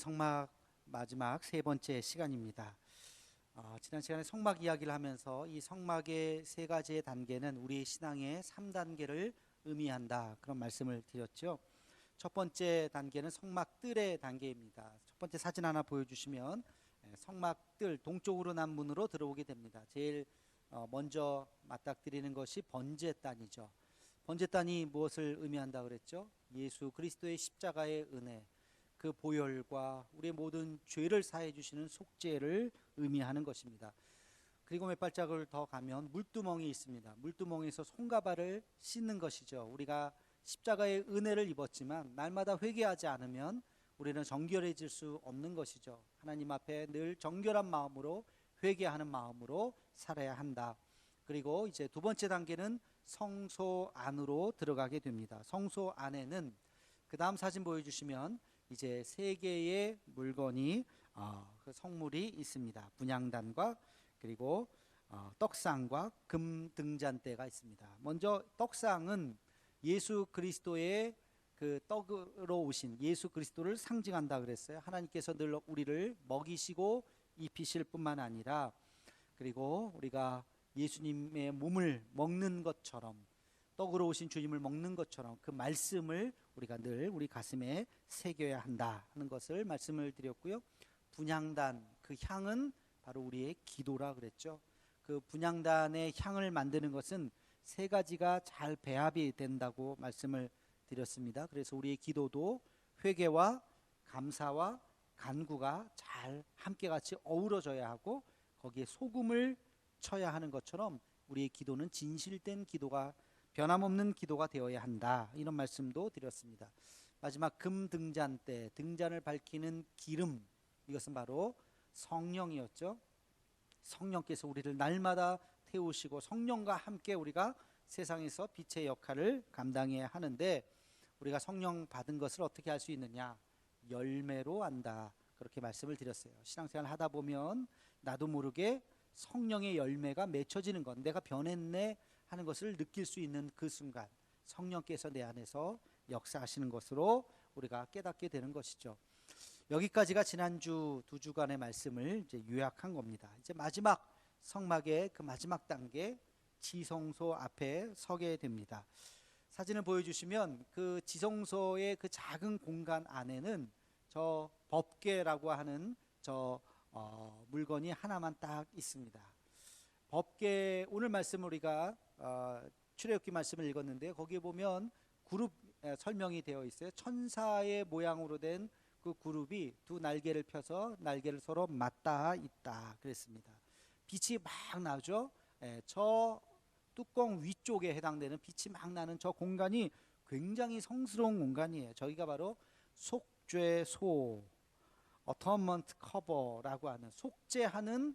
성막 마지막 세 번째 시간입니다. 어, 지난 시간에 성막 이야기를 하면서 이 성막의 세 가지의 단계는 우리 신앙의 3단계를 의미한다. 그런 말씀을 드렸죠. 첫 번째 단계는 성막뜰의 단계입니다. 첫 번째 사진 하나 보여주시면 예, 성막뜰 동쪽으로 난 문으로 들어오게 됩니다. 제일 어, 먼저 맞닥뜨리는 것이 번제단이죠. 번제단이 무엇을 의미한다 그랬죠? 예수 그리스도의 십자가의 은혜, 그 보혈과 우리의 모든 죄를 사해 주시는 속죄를 의미하는 것입니다. 그리고 몇 발짝을 더 가면 물두멍이 있습니다. 물두멍에서 손과 발을 씻는 것이죠. 우리가 십자가의 은혜를 입었지만 날마다 회개하지 않으면 우리는 정결해질 수 없는 것이죠. 하나님 앞에 늘 정결한 마음으로 회개하는 마음으로 살아야 한다. 그리고 이제 두 번째 단계는 성소 안으로 들어가게 됩니다. 성소 안에는 그 다음 사진 보여주시면 이제 세 개의 물건이 어, 그 성물이 있습니다. 분향단과 그리고 어, 떡상과 금 등잔대가 있습니다. 먼저 떡상은 예수 그리스도의 그 떡으로 오신 예수 그리스도를 상징한다 그랬어요. 하나님께서 늘 우리를 먹이시고 입히실 뿐만 아니라 그리고 우리가 예수님의 몸을 먹는 것처럼 떡으로 오신 주님을 먹는 것처럼 그 말씀을 우리가 늘 우리 가슴에 새겨야 한다 하는 것을 말씀을 드렸고요. 분향단 그 향은 바로 우리의 기도라 그랬죠. 그 분향단의 향을 만드는 것은 세 가지가 잘 배합이 된다고 말씀을 드렸습니다. 그래서 우리의 기도도 회개와 감사와 간구가 잘 함께 같이 어우러져야 하고 거기에 소금을 쳐야 하는 것처럼 우리의 기도는 진실된 기도가 변함없는 기도가 되어야 한다. 이런 말씀도 드렸습니다. 마지막 금 등잔대, 등잔을 밝히는 기름 이것은 바로 성령이었죠. 성령께서 우리를 날마다 태우시고 성령과 함께 우리가 세상에서 빛의 역할을 감당해야 하는데 우리가 성령 받은 것을 어떻게 할 수 있느냐? 열매로 안다. 그렇게 말씀을 드렸어요. 신앙생활 하다 보면 나도 모르게 성령의 열매가 맺혀지는 것, 내가 변했네 하는 것을 느낄 수 있는 그 순간 성령께서 내 안에서 역사하시는 것으로 우리가 깨닫게 되는 것이죠. 여기까지가 지난주 두 주간의 말씀을 이제 요약한 겁니다. 이제 마지막 성막의 그 마지막 단계 지성소 앞에 서게 됩니다. 사진을 보여주시면 그 지성소의 그 작은 공간 안에는 저 법궤라고 하는 저 어, 물건이 하나만 딱 있습니다. 법궤 오늘 말씀 우리가 어, 출애굽기 말씀을 읽었는데 거기에 보면 그룹 에, 설명이 되어 있어요. 천사의 모양으로 된 그 그룹이 두 날개를 펴서 날개를 서로 맞닿아 있다 그랬습니다. 빛이 막 나죠. 예, 저 뚜껑 위쪽에 해당되는 빛이 막 나는 저 공간이 굉장히 성스러운 공간이에요. 저희가 바로 속죄소, 어터먼트 커버라고 하는 속죄하는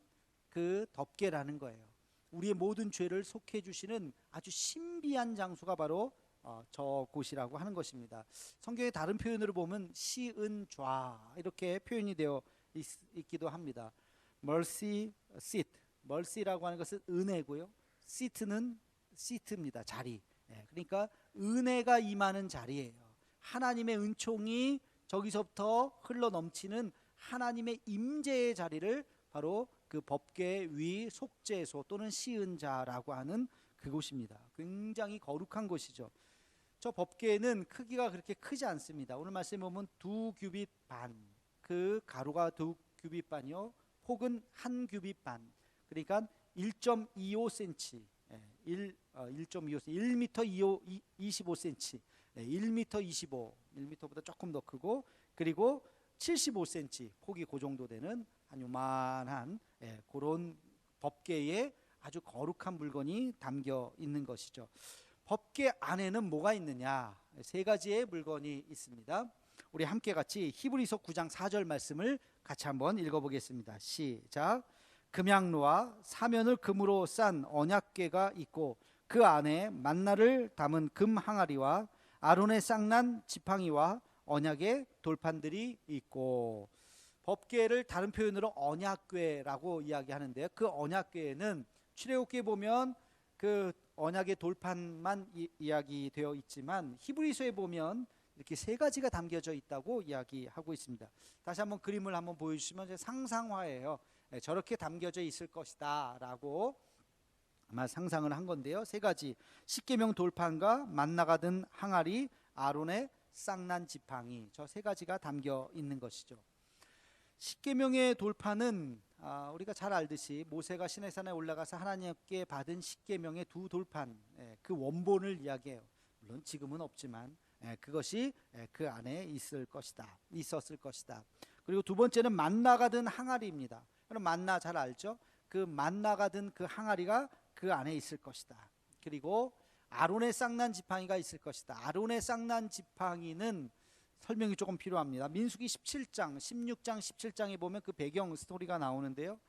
그 덮개라는 거예요. 우리의 모든 죄를 속해 주시는 아주 신비한 장소가 바로 어, 저 곳이라고 하는 것입니다. 성경의 다른 표현으로 보면 시은좌 이렇게 표현이 되어 있, 있기도 합니다. mercy seat, mercy라고 하는 것은 은혜고요. seat는 seat입니다. 자리. 예, 그러니까 은혜가 임하는 자리예요. 하나님의 은총이 저기서부터 흘러 넘치는 하나님의 임재의 자리를 바로 그 법궤 위 속죄소 또는 시은자라고 하는 그곳입니다. 굉장히 거룩한 곳이죠. 저 법궤는 크기가 그렇게 크지 않습니다. 오늘 말씀에 보면 두 규빗 반, 그 가로가 두 규빗 반이요, 폭은 한 규빗 반. 그러니까 1.25cm, 1 어, 1.25cm, 1m 25, 25cm, 1m 25, 1m보다 조금 더 크고 그리고 75cm 폭이 그 정도 되는 한 요만한 예, 그런 법궤에 아주 거룩한 물건이 담겨 있는 것이죠. 법궤 안에는 뭐가 있느냐? 세 가지의 물건이 있습니다. 우리 함께 같이 히브리서 9장 4절 말씀을 같이 한번 읽어보겠습니다. 시작. 금양로와 사면을 금으로 싼 언약궤가 있고 그 안에 만나를 담은 금 항아리와 아론의 쌍난 지팡이와 언약의 돌판들이 있고 법궤를 다른 표현으로 언약궤라고 이야기하는데요. 그 언약궤는 출애굽기에 보면 그 언약의 돌판만 이, 야기되어 있지만 히브리서에 보면 이렇게 세 가지가 담겨져 있다고 이야기하고 있습니다. 다시 한번 그림을 한번 보여주시면 상상화예요. 예, 저렇게 담겨져 있을 것이다라고 아마 상상을 한 건데요. 세 가지 십계명 돌판과 만나가든 항아리 아론의 쌍난 지팡이 저 세 가지가 담겨 있는 것이죠. 십계명의 돌판은 아, 우리가 잘 알듯이 모세가 시내산에 올라가서 하나님께 받은 십계명의 두 돌판 예, 그 원본을 이야기해요. 물론 지금은 없지만 예, 그것이 예, 그 안에 있을 것이다. 있었을 것이다. 그리고 두 번째는 만나가 든 항아리입니다. 그럼 만나 잘 알죠? 그 만나가 든 그 항아리가 그 안에 있을 것이다. 그리고 아론의 쌍난 지팡이가 있을 것이다. 아론의 쌍난 지팡이는 설명이 조금 필요합니다. 민수기 17장, 16장, 17장에 보면 그 배경 스토리가 나오는데요.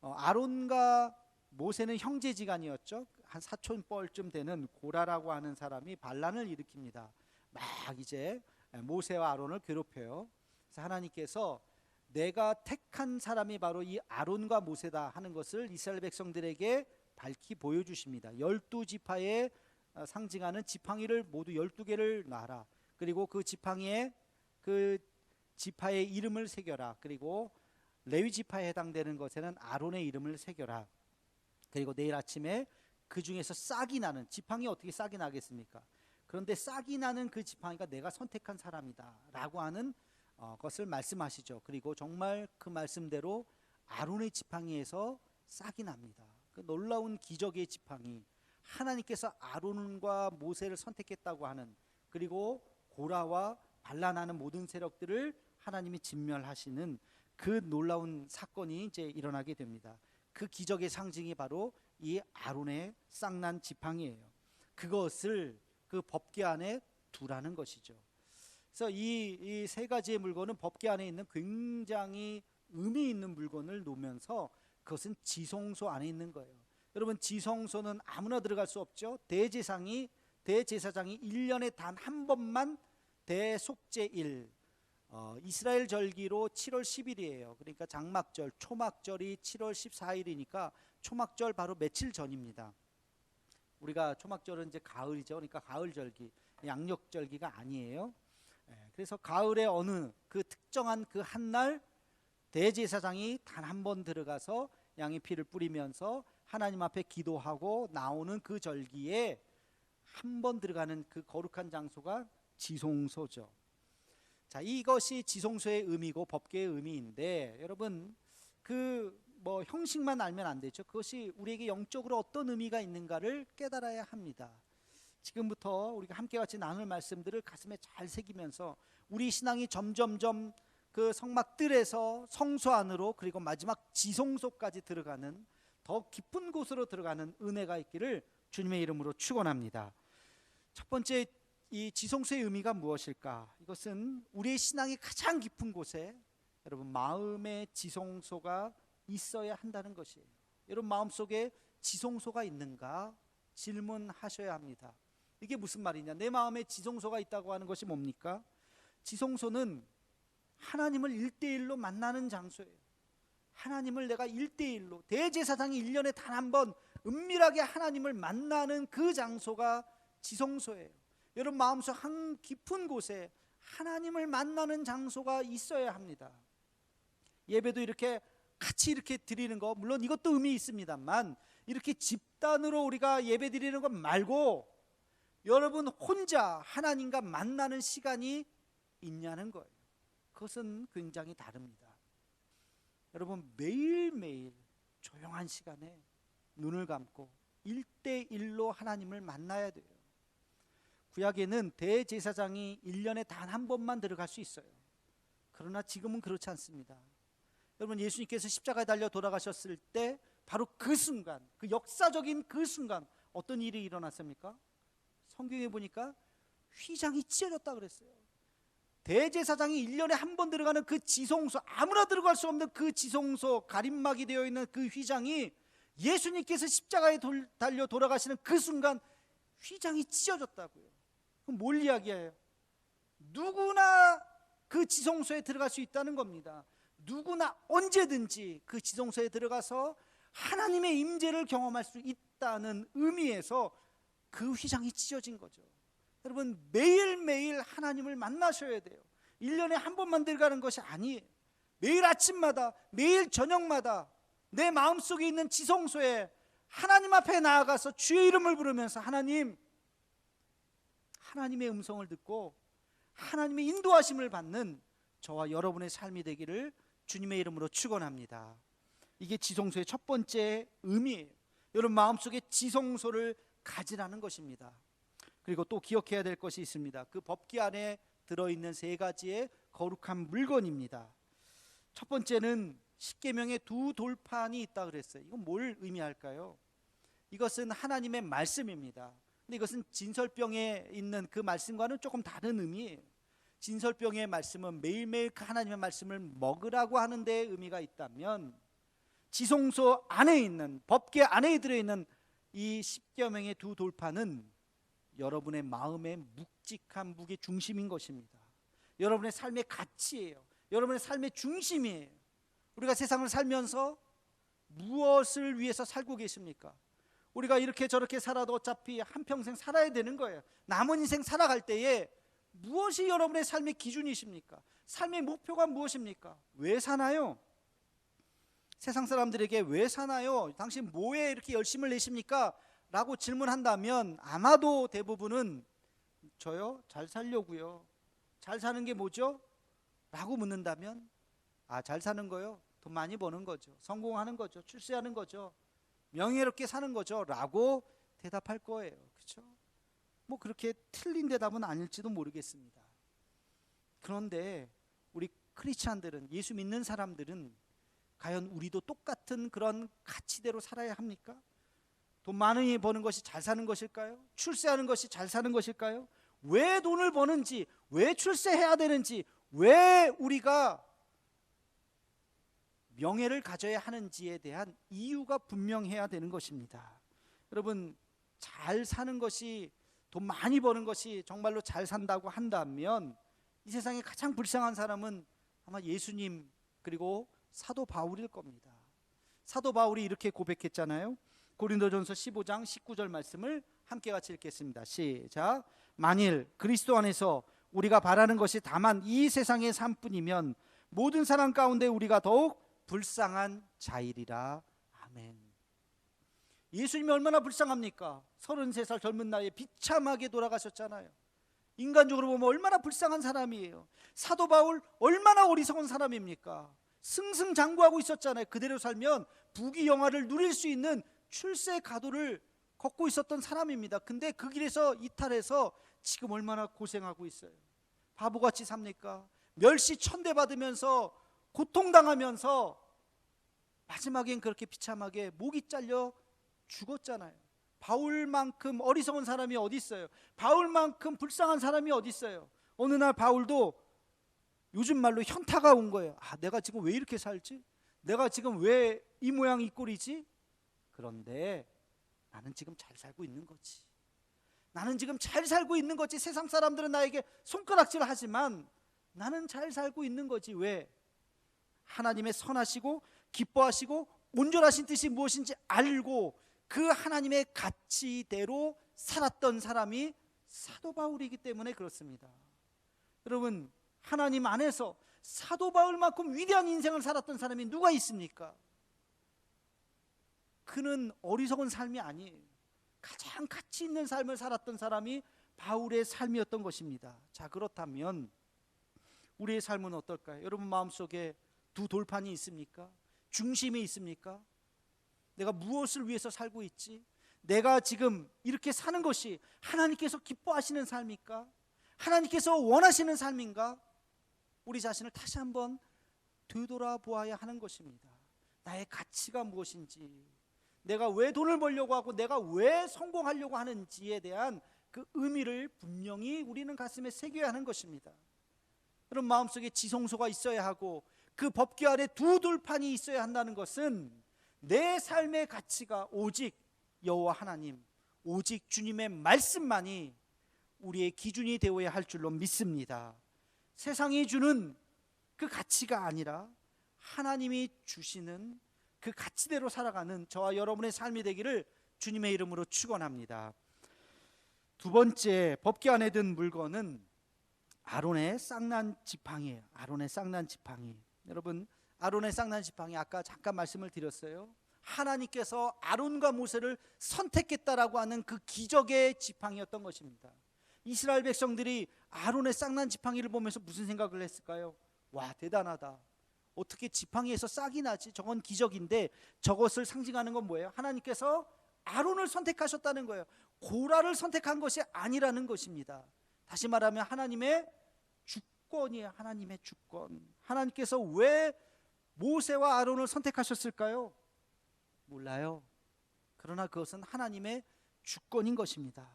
어, 아론과 모세는 형제지간이었죠. 한 사촌 뻘쯤 되는 고라라고 하는 사람이 반란을 일으킵니다. 막 이제 모세와 아론을 괴롭혀요. 그래서 하나님께서 내가 택한 사람이 바로 이 아론과 모세다 하는 것을 이스라엘 백성들에게 밝히 보여주십니다. 열두 지파에 어, 상징하는 지팡이를 모두 열두 개를 놔라. 그리고 그 지팡이에 그 지파의 이름을 새겨라. 그리고 레위 지파에 해당되는 것에는 아론의 이름을 새겨라. 그리고 내일 아침에 그 중에서 싹이 나는 지팡이 어떻게 싹이 나겠습니까? 그런데 싹이 나는 그 지팡이가 내가 선택한 사람이다라고 하는 어, 것을 말씀하시죠. 그리고 정말 그 말씀대로 아론의 지팡이에서 싹이 납니다. 그 놀라운 기적의 지팡이. 하나님께서 아론과 모세를 선택했다고 하는 그리고 고라와 반란하는 모든 세력들을 하나님이 진멸하시는 그 놀라운 사건이 이제 일어나게 됩니다. 그 기적의 상징이 바로 이 아론의 쌍난 지팡이에요. 그것을 그 법궤 안에 두라는 것이죠. 그래서 이 세 가지의 물건은 법궤 안에 있는 굉장히 의미 있는 물건을 놓으면서 그것은 지성소 안에 있는 거예요. 여러분 지성소는 아무나 들어갈 수 없죠. 대제상이 대제사장이 1년에 단 한 번만 대속제일 어, 이스라엘 절기로 7월 10일이에요. 그러니까 장막절, 초막절이 7월 14일이니까 초막절 바로 며칠 전입니다. 우리가 초막절은 이제 가을이죠. 그러니까 가을 절기, 양력 절기가 아니에요. 예, 그래서 가을에 어느 그 특정한 그 한 날 대제사장이 단 한 번 들어가서 양의 피를 뿌리면서 하나님 앞에 기도하고 나오는 그 절기에 한 번 들어가는 그 거룩한 장소가 지송소죠. 자, 이것이 지송소의 의미고 법계의 의미인데 여러분 그 뭐 형식만 알면 안 되죠. 그것이 우리에게 영적으로 어떤 의미가 있는가를 깨달아야 합니다. 지금부터 우리가 함께 같이 나눌 말씀들을 가슴에 잘 새기면서 우리 신앙이 점점점 그 성막들에서 성소 안으로 그리고 마지막 지성소까지 들어가는 더 깊은 곳으로 들어가는 은혜가 있기를 주님의 이름으로 축원합니다. 첫 번째 이 지성소의 의미가 무엇일까? 이것은 우리의 신앙이 가장 깊은 곳에 여러분 마음의 지성소가 있어야 한다는 것이에요. 여러분 마음속에 지성소가 있는가 질문하셔야 합니다. 이게 무슨 말이냐? 내 마음에 지성소가 있다고 하는 것이 뭡니까? 지성소는 하나님을 일대일로 만나는 장소예요. 하나님을 내가 일대일로 대제사장이 1년에 단 한 번 은밀하게 하나님을 만나는 그 장소가 지성소예요. 여러분 마음속 한 깊은 곳에 하나님을 만나는 장소가 있어야 합니다. 예배도 이렇게 같이 이렇게 드리는 거 물론 이것도 의미 있습니다만 이렇게 집단으로 우리가 예배 드리는 것 말고 여러분 혼자 하나님과 만나는 시간이 있냐는 거예요. 그것은 굉장히 다릅니다. 여러분 매일매일 조용한 시간에 눈을 감고 일대일로 하나님을 만나야 돼요. 구약에는 대제사장이 1년에 단 한 번만 들어갈 수 있어요. 그러나 지금은 그렇지 않습니다. 여러분 예수님께서 십자가에 달려 돌아가셨을 때 바로 그 순간, 그 역사적인 그 순간 어떤 일이 일어났습니까? 성경에 보니까 휘장이 찢어졌다 그랬어요. 대제사장이 1년에 한 번 들어가는 그 지성소, 아무나 들어갈 수 없는 그 지성소, 가림막이 되어 있는 그 휘장이 예수님께서 십자가에 돌, 달려 돌아가시는 그 순간 휘장이 찢어졌다고요. 그럼 뭘 이야기해요? 누구나 그 지성소에 들어갈 수 있다는 겁니다. 누구나 언제든지 그 지성소에 들어가서 하나님의 임재를 경험할 수 있다는 의미에서 그 휘장이 찢어진 거죠. 여러분 매일매일 하나님을 만나셔야 돼요. 1년에 한 번만 들어가는 것이 아니에요. 매일 아침마다 매일 저녁마다 내 마음속에 있는 지성소에 하나님 앞에 나아가서 주의 이름을 부르면서 하나님 하나님의 음성을 듣고 하나님의 인도하심을 받는 저와 여러분의 삶이 되기를 주님의 이름으로 축원합니다. 이게 지성소의 첫 번째 의미예요. 여러분 마음속에 지성소를 가지라는 것입니다. 그리고 또 기억해야 될 것이 있습니다. 그 법기 안에 들어 있는 세 가지의 거룩한 물건입니다. 첫 번째는 십계명의 두 돌판이 있다 그랬어요. 이건 뭘 의미할까요? 이것은 하나님의 말씀입니다. 근데 이것은 진설병에 있는 그 말씀과는 조금 다른 의미예요. 진설병의 말씀은 매일매일 그 하나님의 말씀을 먹으라고 하는 데 의미가 있다면 지성소 안에 있는 법계 안에 들어 있는 이 십계명의 두 돌판은 여러분의 마음의 묵직한 무게 중심인 것입니다. 여러분의 삶의 가치예요. 여러분의 삶의 중심이에요. 우리가 세상을 살면서 무엇을 위해서 살고 계십니까? 우리가 이렇게 저렇게 살아도 어차피 한평생 살아야 되는 거예요. 남은 인생 살아갈 때에 무엇이 여러분의 삶의 기준이십니까? 삶의 목표가 무엇입니까? 왜 사나요? 세상 사람들에게 왜 사나요? 당신 뭐에 이렇게 열심을 내십니까? 라고 질문한다면 아마도 대부분은 저요? 잘 살려고요. 잘 사는 게 뭐죠? 라고 묻는다면 아, 잘 사는 거요? 돈 많이 버는 거죠. 성공하는 거죠. 출세하는 거죠. 명예롭게 사는 거죠. 라고 대답할 거예요. 그렇죠? 뭐 그렇게 틀린 대답은 아닐지도 모르겠습니다. 그런데 우리 크리스찬들은 예수 믿는 사람들은 과연 우리도 똑같은 그런 가치대로 살아야 합니까? 돈 많이 버는 것이 잘 사는 것일까요? 출세하는 것이 잘 사는 것일까요? 왜 돈을 버는지, 왜 출세해야 되는지, 왜 우리가 명예를 가져야 하는지에 대한 이유가 분명해야 되는 것입니다. 여러분, 잘 사는 것이 돈 많이 버는 것이 정말로 잘 산다고 한다면 이 세상에 가장 불쌍한 사람은 아마 예수님 그리고 사도 바울일 겁니다. 사도 바울이 이렇게 고백했잖아요. 고린도전서 15장 19절 말씀을 함께 같이 읽겠습니다. 시작. 만일 그리스도 안에서 우리가 바라는 것이 다만 이 세상의 삶뿐이면 모든 사람 가운데 우리가 더욱 불쌍한 자일이라. 아멘. 예수님이 얼마나 불쌍합니까? 33살 젊은 나이에 비참하게 돌아가셨잖아요. 인간적으로 보면 얼마나 불쌍한 사람이에요. 사도 바울 얼마나 어리석은 사람입니까? 승승장구하고 있었잖아요. 그대로 살면 부귀 영화를 누릴 수 있는 출세 가도를 걷고 있었던 사람입니다. 근데 그 길에서 이탈해서 지금 얼마나 고생하고 있어요. 바보같이 삽니까? 멸시 천대 받으면서 고통당하면서 마지막엔 그렇게 비참하게 목이 잘려 죽었잖아요. 바울만큼 어리석은 사람이 어디 있어요? 바울만큼 불쌍한 사람이 어디 있어요? 어느 날 바울도 요즘 말로 현타가 온 거예요. 아, 내가 지금 왜 이렇게 살지? 내가 지금 왜 이 모양 이 꼴이지? 그런데 나는 지금 잘 살고 있는 거지. 나는 지금 잘 살고 있는 거지. 세상 사람들은 나에게 손가락질 하지만 나는 잘 살고 있는 거지. 왜? 하나님의 선하시고 기뻐하시고 온전하신 뜻이 무엇인지 알고 그 하나님의 가치대로 살았던 사람이 사도 바울이기 때문에 그렇습니다. 여러분, 하나님 안에서 사도 바울만큼 위대한 인생을 살았던 사람이 누가 있습니까? 그는 어리석은 삶이 아니에요. 가장 가치 있는 삶을 살았던 사람이 바울의 삶이었던 것입니다. 자, 그렇다면 우리의 삶은 어떨까요? 여러분 마음속에 두 돌판이 있습니까? 중심이 있습니까? 내가 무엇을 위해서 살고 있지? 내가 지금 이렇게 사는 것이 하나님께서 기뻐하시는 삶입니까? 하나님께서 원하시는 삶인가? 우리 자신을 다시 한번 되돌아보아야 하는 것입니다. 나의 가치가 무엇인지, 내가 왜 돈을 벌려고 하고 내가 왜 성공하려고 하는지에 대한 그 의미를 분명히 우리는 가슴에 새겨야 하는 것입니다. 그럼 마음속에 지성소가 있어야 하고 그 법규 아래 두 돌판이 있어야 한다는 것은 내 삶의 가치가 오직 여호와 하나님, 오직 주님의 말씀만이 우리의 기준이 되어야 할 줄로 믿습니다. 세상이 주는 그 가치가 아니라 하나님이 주시는 그 가치대로 살아가는 저와 여러분의 삶이 되기를 주님의 이름으로 축원합니다. 두 번째 법궤 안에 든 물건은 아론의 쌍난 지팡이에요. 아론의 쌍난 지팡이. 여러분, 아론의 쌍난 지팡이 아까 잠깐 말씀을 드렸어요. 하나님께서 아론과 모세를 선택했다라고 하는 그 기적의 지팡이였던 것입니다. 이스라엘 백성들이 아론의 쌍난 지팡이를 보면서 무슨 생각을 했을까요? 와, 대단하다. 어떻게 지팡이에서 싹이 나지? 저건 기적인데 저것을 상징하는 건 뭐예요? 하나님께서 아론을 선택하셨다는 거예요. 고라를 선택한 것이 아니라는 것입니다. 다시 말하면 하나님의 주권이에요. 하나님의 주권. 하나님께서 왜 모세와 아론을 선택하셨을까요? 몰라요. 그러나 그것은 하나님의 주권인 것입니다.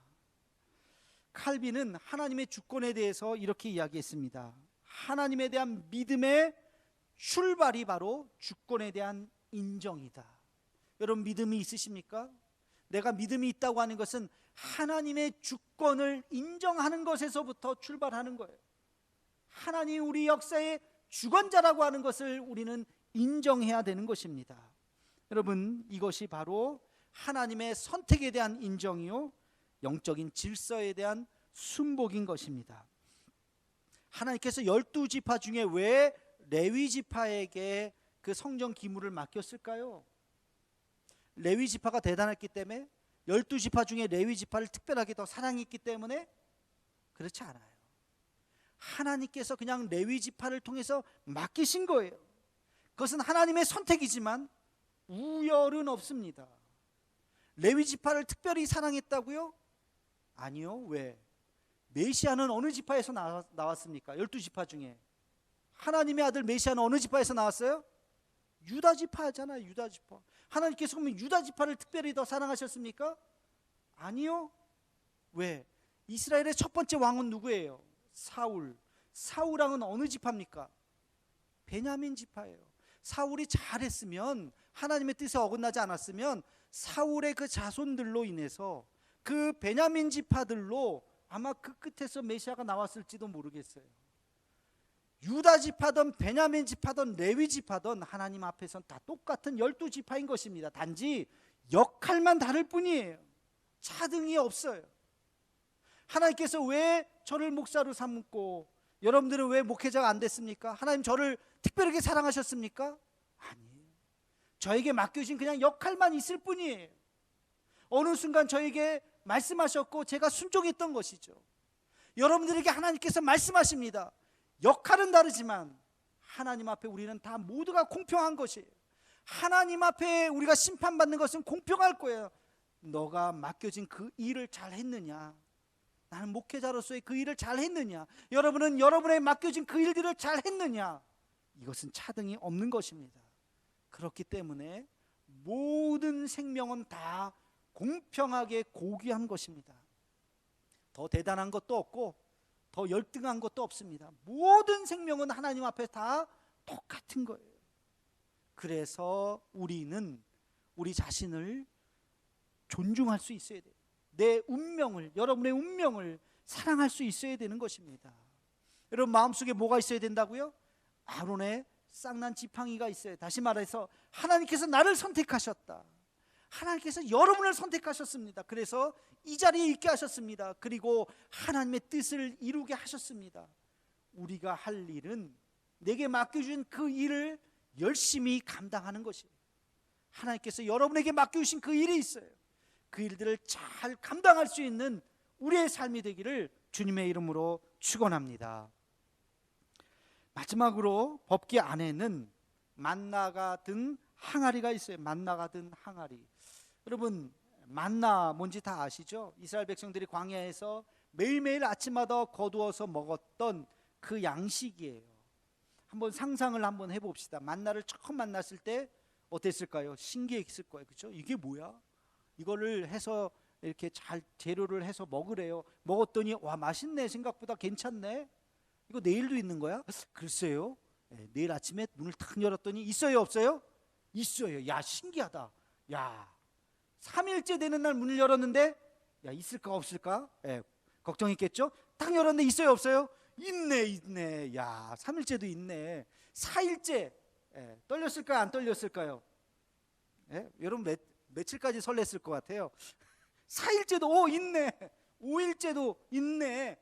칼빈은 하나님의 주권에 대해서 이렇게 이야기했습니다. 하나님에 대한 믿음의 출발이 바로 주권에 대한 인정이다. 여러분 믿음이 있으십니까? 내가 믿음이 있다고 하는 것은 하나님의 주권을 인정하는 것에서부터 출발하는 거예요. 하나님 우리 역사의 주권자라고 하는 것을 우리는 인정해야 되는 것입니다. 여러분 이것이 바로 하나님의 선택에 대한 인정이요 영적인 질서에 대한 순복인 것입니다. 하나님께서 열두 지파 중에 왜 레위 지파에게 그 성전 기물을 맡겼을까요? 레위 지파가 대단했기 때문에 열두 지파 중에 레위 지파를 특별하게 더 사랑했기 때문에 그렇지 않아요. 하나님께서 그냥 레위 지파를 통해서 맡기신 거예요. 그것은 하나님의 선택이지만 우열은 없습니다. 레위 지파를 특별히 사랑했다고요? 아니요. 왜? 메시아는 어느 지파에서 나왔습니까? 열두 지파 중에 하나님의 아들 메시아는 어느 지파에서 나왔어요? 유다 지파잖아요. 유다 지파. 하나님께서 그러면 유다 지파를 특별히 더 사랑하셨습니까? 아니요. 왜? 이스라엘의 첫 번째 왕은 누구예요? 사울. 사울 왕은 어느 지파입니까? 베냐민 지파예요. 사울이 잘했으면 하나님의 뜻에 어긋나지 않았으면 사울의 그 자손들로 인해서 그 베냐민 지파들로 아마 그 끝에서 메시아가 나왔을지도 모르겠어요. 유다 지파든 베냐민 지파든 레위 지파든 하나님 앞에선 다 똑같은 열두 지파인 것입니다. 단지 역할만 다를 뿐이에요. 차등이 없어요. 하나님께서 왜 저를 목사로 삼고 여러분들은 왜 목회자가 안 됐습니까? 하나님 저를 특별하게 사랑하셨습니까? 아니에요. 저에게 맡겨진 그냥 역할만 있을 뿐이에요. 어느 순간 저에게 말씀하셨고 제가 순종했던 것이죠. 여러분들에게 하나님께서 말씀하십니다. 역할은 다르지만 하나님 앞에 우리는 다 모두가 공평한 것이에요. 하나님 앞에 우리가 심판받는 것은 공평할 거예요. 너가 맡겨진 그 일을 잘 했느냐? 나는 목회자로서의 그 일을 잘 했느냐? 여러분은 여러분의 맡겨진 그 일들을 잘 했느냐? 이것은 차등이 없는 것입니다. 그렇기 때문에 모든 생명은 다 공평하게 고귀한 것입니다. 더 대단한 것도 없고 더 열등한 것도 없습니다. 모든 생명은 하나님 앞에 다 똑같은 거예요. 그래서 우리는 우리 자신을 존중할 수 있어야 돼요. 내 운명을, 여러분의 운명을 사랑할 수 있어야 되는 것입니다. 여러분 마음속에 뭐가 있어야 된다고요? 아론의 쌍난 지팡이가 있어요. 다시 말해서 하나님께서 나를 선택하셨다. 하나님께서 여러분을 선택하셨습니다. 그래서 이 자리에 있게 하셨습니다. 그리고 하나님의 뜻을 이루게 하셨습니다. 우리가 할 일은 내게 맡겨준 그 일을 열심히 감당하는 것이에요. 하나님께서 여러분에게 맡겨주신 그 일이 있어요. 그 일들을 잘 감당할 수 있는 우리의 삶이 되기를 주님의 이름으로 축원합니다. 마지막으로 법기 안에는 만나가 든 항아리가 있어요. 만나가 든 항아리. 여러분 만나 뭔지 다 아시죠? 이스라엘 백성들이 광야에서 매일매일 아침마다 거두어서 먹었던 그 양식이에요. 한번 상상을 한번 해봅시다. 만나를 처음 만났을 때 어땠을까요? 신기했을 거예요. 그렇죠? 이게 뭐야? 이거를 해서 이렇게 잘 재료를 해서 먹으래요. 먹었더니 와 맛있네. 생각보다 괜찮네. 이거 내일도 있는 거야? 글쎄요. 네, 내일 아침에 문을 탁 열었더니 있어요, 없어요? 있어요. 야 신기하다. 야 3일째 되는 날 문을 열었는데 야 있을까 없을까? 예, 걱정했겠죠? 딱 열었는데 있어요 없어요? 있네 있네. 야 3일째도 있네. 4일째 예, 떨렸을까요 안 떨렸을까요? 예? 여러분 몇, 며칠까지 설렜을 것 같아요? 4일째도 오 있네. 5일째도 있네.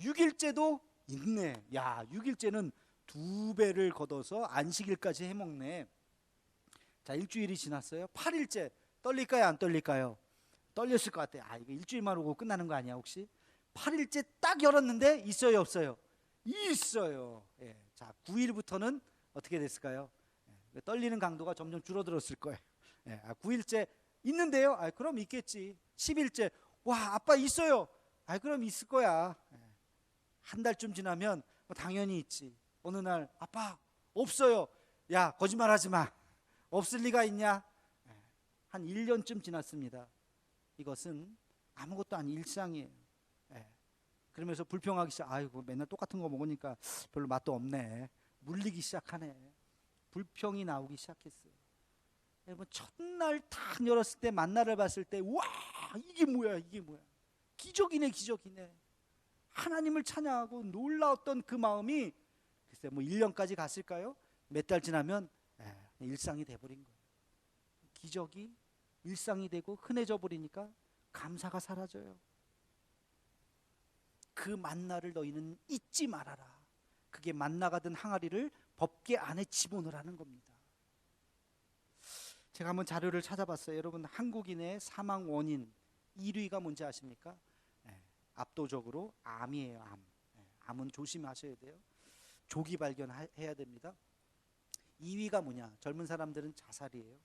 6일째도 있네. 야, 6일째는 두 배를 걷어서 안식일까지 해 먹네. 자, 일주일이 지났어요. 8일째 떨릴까요? 안 떨릴까요? 떨렸을 것 같아요. 아, 이거 일주일만 오고 끝나는 거 아니야, 혹시? 8일째 딱 열었는데 있어요, 없어요? 있어요. 예. 자, 9일부터는 어떻게 됐을까요? 예, 떨리는 강도가 점점 줄어들었을 거예요. 예, 아, 9일째 있는데요? 아, 그럼 있겠지. 10일째 와, 아빠 있어요. 아, 그럼 있을 거야. 예. 한 달쯤 지나면 뭐 당연히 있지. 어느 날 아빠 없어요. 야, 거짓말 하지 마. 없을 리가 있냐? 예, 한 1년쯤 지났습니다. 이것은 아무것도 아닌 일상이에요. 예. 그러면서 불평하기 시작. 아이고 맨날 똑같은 거 먹으니까 별로 맛도 없네. 물리기 시작하네. 불평이 나오기 시작했어요. 여러분 첫날 탁 열었을 때 만나를 봤을 때 와 이게 뭐야 이게 뭐야 기적이네 기적이네 하나님을 찬양하고 놀라웠던 그 마음이 글쎄 뭐 1년까지 갔을까요? 몇 달 지나면 에, 일상이 돼버린 거예요. 기적이 일상이 되고 흔해져 버리니까 감사가 사라져요. 그 만나를 너희는 잊지 말아라. 그게 만나가 든 항아리를 법계 안에 집어넣으라는 겁니다. 제가 한번 자료를 찾아봤어요. 여러분 한국인의 사망 원인 1위가 뭔지 아십니까? 네, 압도적으로 암이에요. 암. 네, 암은 조심하셔야 돼요. 조기 발견해야 됩니다. 2위가 뭐냐? 젊은 사람들은 자살이에요.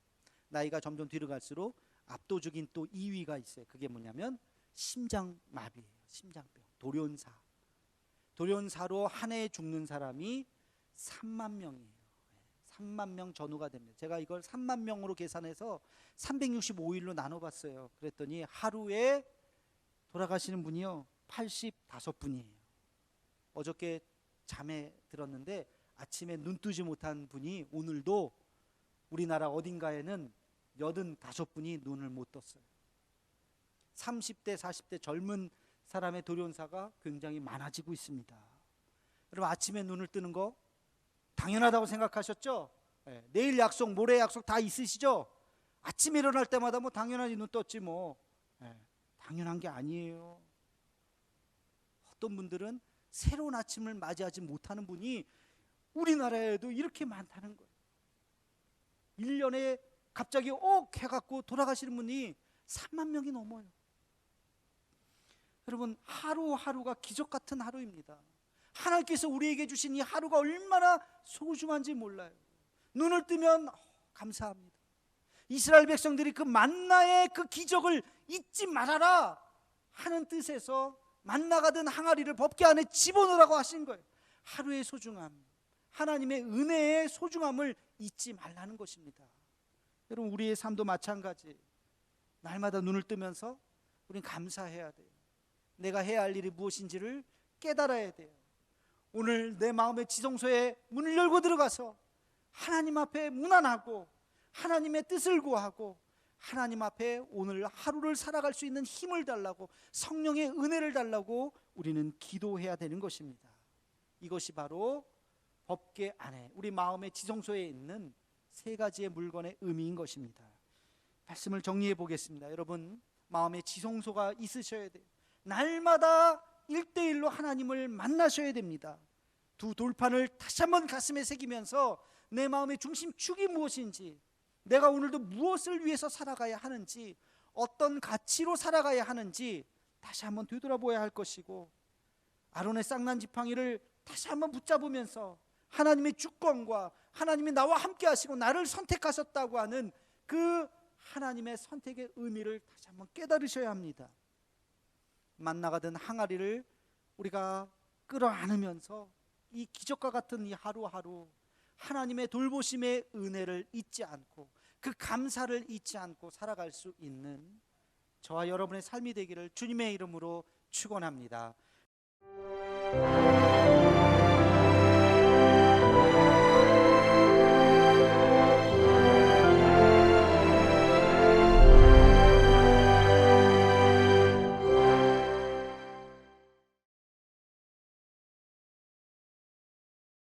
나이가 점점 뒤로 갈수록 압도적인 또 2위가 있어요. 그게 뭐냐면 심장마비예요. 심장병, 돌연사. 돌연사로 한 해에 죽는 사람이 3만 명이에요. 3만 명 전후가 됩니다. 제가 이걸 3만 명으로 계산해서 365일로 나눠봤어요. 그랬더니 하루에 돌아가시는 분이요 85분이에요. 어저께 잠에 들었는데 아침에 눈 뜨지 못한 분이 오늘도 우리나라 어딘가에는 85분이 눈을 못 떴어요. 30대, 40대 젊은 사람의 돌연사가 굉장히 많아지고 있습니다. 여러분 아침에 눈을 뜨는 거 당연하다고 생각하셨죠? 네, 내일 약속, 모레 약속 다 있으시죠? 아침에 일어날 때마다 뭐 당연하지 눈 떴지 뭐 네, 당연한 게 아니에요. 어떤 분들은 새로운 아침을 맞이하지 못하는 분이 우리나라에도 이렇게 많다는 거예요. 1년에 갑자기 옥 해갖고 돌아가시는 분이 3만 명이 넘어요. 여러분 하루하루가 기적 같은 하루입니다. 하나님께서 우리에게 주신 이 하루가 얼마나 소중한지 몰라요. 눈을 뜨면 어, 감사합니다. 이스라엘 백성들이 그 만나의 그 기적을 잊지 말아라 하는 뜻에서 만나가 든 항아리를 법계 안에 집어넣으라고 하신 거예요. 하루의 소중함, 하나님의 은혜의 소중함을 잊지 말라는 것입니다. 여러분 우리의 삶도 마찬가지. 날마다 눈을 뜨면서 우린 감사해야 돼요. 내가 해야 할 일이 무엇인지를 깨달아야 돼요. 오늘 내 마음의 지성소에 문을 열고 들어가서 하나님 앞에 문안하고 하나님의 뜻을 구하고 하나님 앞에 오늘 하루를 살아갈 수 있는 힘을 달라고 성령의 은혜를 달라고 우리는 기도해야 되는 것입니다. 이것이 바로 법계 안에 우리 마음의 지성소에 있는 세 가지의 물건의 의미인 것입니다. 말씀을 정리해 보겠습니다. 여러분 마음의 지성소가 있으셔야 돼요. 날마다 일대일로 하나님을 만나셔야 됩니다. 두 돌판을 다시 한번 가슴에 새기면서 내 마음의 중심축이 무엇인지, 내가 오늘도 무엇을 위해서 살아가야 하는지, 어떤 가치로 살아가야 하는지 다시 한번 되돌아보아야 할 것이고, 아론의 쌍난 지팡이를 다시 한번 붙잡으면서 하나님의 주권과 하나님이 나와 함께 하시고 나를 선택하셨다고 하는 그 하나님의 선택의 의미를 다시 한번 깨달으셔야 합니다. 만나가던 항아리를 우리가 끌어안으면서 이 기적과 같은 이 하루하루 하나님의 돌보심의 은혜를 잊지 않고 그 감사를 잊지 않고 살아갈 수 있는 저와 여러분의 삶이 되기를 주님의 이름으로 축원합니다.